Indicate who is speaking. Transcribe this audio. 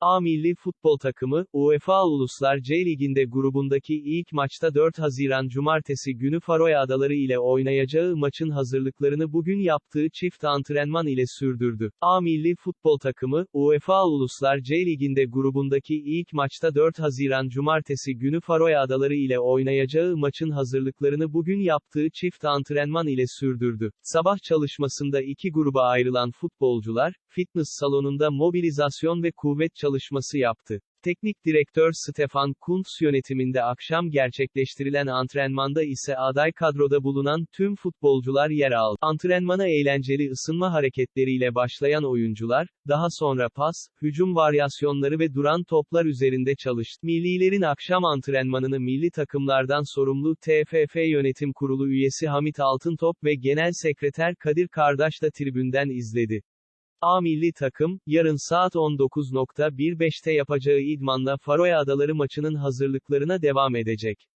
Speaker 1: A milli futbol takımı, UEFA Uluslar C Ligi'nde grubundaki ilk maçta 4 Haziran Cumartesi günü Faroe Adaları ile oynayacağı maçın hazırlıklarını bugün yaptığı çift antrenman ile sürdürdü. A milli futbol takımı, UEFA Uluslar C Ligi'nde grubundaki ilk maçta 4 Haziran Cumartesi günü Faroe Adaları ile oynayacağı maçın hazırlıklarını bugün yaptığı çift antrenman ile sürdürdü. Sabah çalışmasında iki gruba ayrılan futbolcular, fitness salonunda mobilizasyon ve kuvvet çalışması yaptı. Teknik direktör Stefan Kuntz yönetiminde akşam gerçekleştirilen antrenmanda ise aday kadroda bulunan tüm futbolcular yer aldı. Antrenmana eğlenceli ısınma hareketleriyle başlayan oyuncular, daha sonra pas, hücum varyasyonları ve duran toplar üzerinde çalıştı. Millilerin akşam antrenmanını milli takımlardan sorumlu TFF Yönetim Kurulu üyesi Hamit Altıntop ve Genel Sekreter Kadir Kardaş da tribünden izledi. A milli takım, yarın saat 19.15'te yapacağı idmanla Faroe Adaları maçının hazırlıklarına devam edecek.